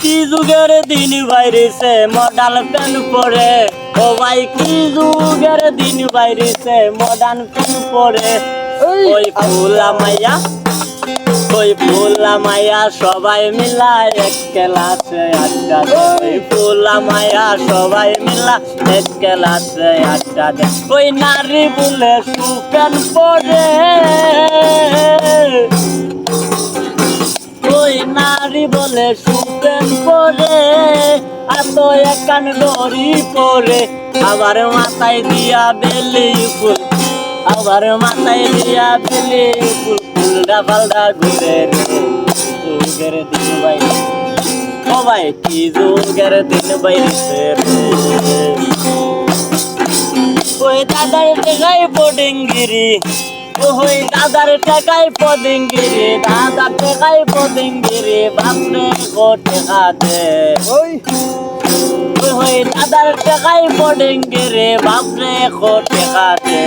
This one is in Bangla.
কি যুগের দিন বাইরেছে? মডার্ন প্যান পরে ও ভাই কি যুগের দিন বাইরেছে? মডার্ন প্যান পরে ওই ফুলা মাইয়া ওই ফুলা মাইয়া সবাই মিলা এক ক্লাসে আড্ডা দেয়। ওই ফুলা মাইয়া সবাই মিলা এক ক্লাসে আড্ডা দেয়। ওই নারী বলে সুপেন পরে নারী বলে সুপেন পরে আর তো একান দড়ি পরে, আবার মাথায় দিয়া বেলি ফুল, আবার মাথায় দিয়া বেলি ফুল ফুলডা পাল্টা ঘুরে যুগের দিন ভাই। ভাই, কি যুগের দিন রে ওই দাদার টেকাই পডিঙ্গিরি ওই দাদার টেকাই পদিঙ্গিরি দাদার টেকাই পদিঙ্গিরি বাপরে গো টেকা দে ওই ওই দাদার টেকাই পডিঙ্গিরি বাপরে গো টেকা দে